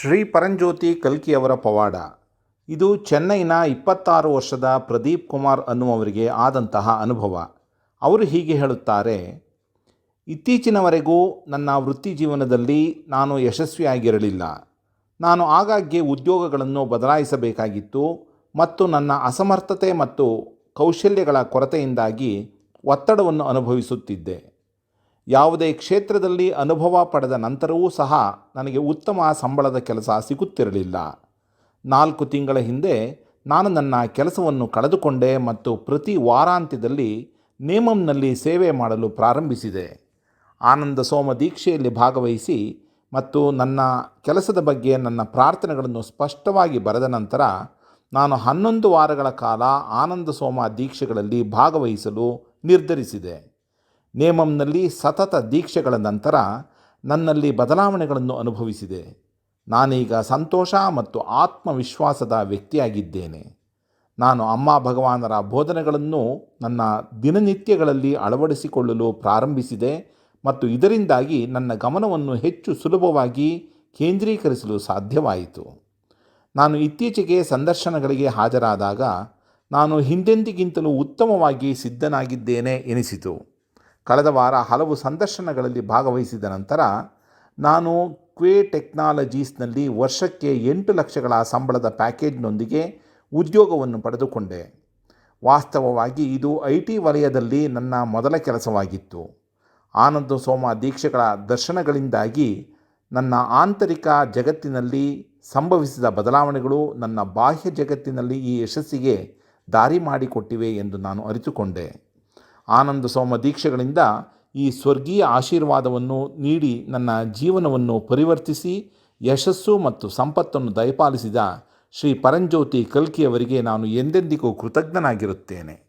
ಶ್ರೀ ಪರಂಜ್ಯೋತಿ ಕಲ್ಕಿಯವರ ಪವಾಡ. ಇದು ಚೆನ್ನೈನ ಇಪ್ಪತ್ತಾರು ವರ್ಷದ ಪ್ರದೀಪ್ ಕುಮಾರ್ ಅನ್ನುವವರಿಗೆ ಆದಂತಹ ಅನುಭವ. ಅವರು ಹೀಗೆ ಹೇಳುತ್ತಾರೆ, ಇತ್ತೀಚಿನವರೆಗೂ ನನ್ನ ವೃತ್ತಿ ಜೀವನದಲ್ಲಿ ನಾನು ಯಶಸ್ವಿಯಾಗಿರಲಿಲ್ಲ. ನಾನು ಆಗಾಗ್ಗೆ ಉದ್ಯೋಗಗಳನ್ನು ಬದಲಾಯಿಸಬೇಕಾಗಿತ್ತು ಮತ್ತು ನನ್ನ ಅಸಮರ್ಥತೆ ಮತ್ತು ಕೌಶಲ್ಯಗಳ ಕೊರತೆಯಿಂದಾಗಿ ಒತ್ತಡವನ್ನು ಅನುಭವಿಸುತ್ತಿದ್ದೆ. ಯಾವುದೇ ಕ್ಷೇತ್ರದಲ್ಲಿ ಅನುಭವ ಪಡೆದ ನಂತರವೂ ಸಹ ನನಗೆ ಉತ್ತಮ ಸಂಬಳದ ಕೆಲಸ ಸಿಗುತ್ತಿರಲಿಲ್ಲ. ನಾಲ್ಕು ತಿಂಗಳ ಹಿಂದೆ ನಾನು ನನ್ನ ಕೆಲಸವನ್ನು ಕಳೆದುಕೊಂಡೆ ಮತ್ತು ಪ್ರತಿ ವಾರಾಂತ್ಯದಲ್ಲಿ ನೇಮಂನಲ್ಲಿ ಸೇವೆ ಮಾಡಲು ಪ್ರಾರಂಭಿಸಿದೆ. ಆನಂದ ಸೋಮ ದೀಕ್ಷೆಯಲ್ಲಿ ಭಾಗವಹಿಸಿ ಮತ್ತು ನನ್ನ ಕೆಲಸದ ಬಗ್ಗೆ ನನ್ನ ಪ್ರಾರ್ಥನೆಗಳನ್ನು ಸ್ಪಷ್ಟವಾಗಿ ಬರೆದ ನಂತರ ನಾನು ಹನ್ನೊಂದು ವಾರಗಳ ಕಾಲ ಆನಂದ ಸೋಮ ದೀಕ್ಷೆಗಳಲ್ಲಿ ಭಾಗವಹಿಸಲು ನಿರ್ಧರಿಸಿದೆ. ನೇಮಂನಲ್ಲಿ ಸತತ ದೀಕ್ಷೆಗಳ ನಂತರ ನನ್ನಲ್ಲಿ ಬದಲಾವಣೆಗಳನ್ನು ಅನುಭವಿಸಿದೆ. ನಾನೀಗ ಸಂತೋಷ ಮತ್ತು ಆತ್ಮವಿಶ್ವಾಸದ ವ್ಯಕ್ತಿಯಾಗಿದ್ದೇನೆ. ನಾನು ಅಮ್ಮ ಭಗವಾನರ ಬೋಧನೆಗಳನ್ನು ನನ್ನ ದಿನನಿತ್ಯಗಳಲ್ಲಿ ಅಳವಡಿಸಿಕೊಳ್ಳಲು ಪ್ರಾರಂಭಿಸಿದೆ ಮತ್ತು ಇದರಿಂದಾಗಿ ನನ್ನ ಗಮನವನ್ನು ಹೆಚ್ಚು ಸುಲಭವಾಗಿ ಕೇಂದ್ರೀಕರಿಸಲು ಸಾಧ್ಯವಾಯಿತು. ನಾನು ಇತ್ತೀಚೆಗೆ ಸಂದರ್ಶನಗಳಿಗೆ ಹಾಜರಾದಾಗ ನಾನು ಹಿಂದೆಂದಿಗಿಂತಲೂ ಉತ್ತಮವಾಗಿ ಸಿದ್ಧನಾಗಿದ್ದೇನೆ ಎನಿಸಿತು. ಕಳೆದ ವಾರ ಹಲವು ಸಂದರ್ಶನಗಳಲ್ಲಿ ಭಾಗವಹಿಸಿದ ನಂತರ ನಾನು ಕ್ವೇ ಟೆಕ್ನಾಲಜೀಸ್ನಲ್ಲಿ ವರ್ಷಕ್ಕೆ ಎಂಟು ಲಕ್ಷಗಳ ಸಂಬಳದ ಪ್ಯಾಕೇಜ್ನೊಂದಿಗೆ ಉದ್ಯೋಗವನ್ನು ಪಡೆದುಕೊಂಡೆ. ವಾಸ್ತವವಾಗಿ ಇದು ಐ ಟಿ ವಲಯದಲ್ಲಿ ನನ್ನ ಮೊದಲ ಕೆಲಸವಾಗಿತ್ತು. ಆನಂದ ಸೋಮ ದೀಕ್ಷೆಗಳ ದರ್ಶನಗಳಿಂದಾಗಿ ನನ್ನ ಆಂತರಿಕ ಜಗತ್ತಿನಲ್ಲಿ ಸಂಭವಿಸಿದ ಬದಲಾವಣೆಗಳು ನನ್ನ ಬಾಹ್ಯ ಜಗತ್ತಿನಲ್ಲಿ ಈ ಯಶಸ್ಸಿಗೆ ದಾರಿ ಮಾಡಿಕೊಟ್ಟಿವೆ ಎಂದು ನಾನು ಅರಿತುಕೊಂಡೆ. ಆನಂದ ಸೋಮ ದೀಕ್ಷೆಗಳಿಂದ ಈ ಸ್ವರ್ಗೀಯ ಆಶೀರ್ವಾದವನ್ನು ನೀಡಿ ನನ್ನ ಜೀವನವನ್ನು ಪರಿವರ್ತಿಸಿ ಯಶಸ್ಸು ಮತ್ತು ಸಂಪತ್ತನ್ನು ದಯಪಾಲಿಸಿದ ಶ್ರೀ ಪರಂಜ್ಯೋತಿ ಕಲ್ಕಿಯವರಿಗೆ ನಾನು ಎಂದೆಂದಿಗೂ ಕೃತಜ್ಞನಾಗಿರುತ್ತೇನೆ.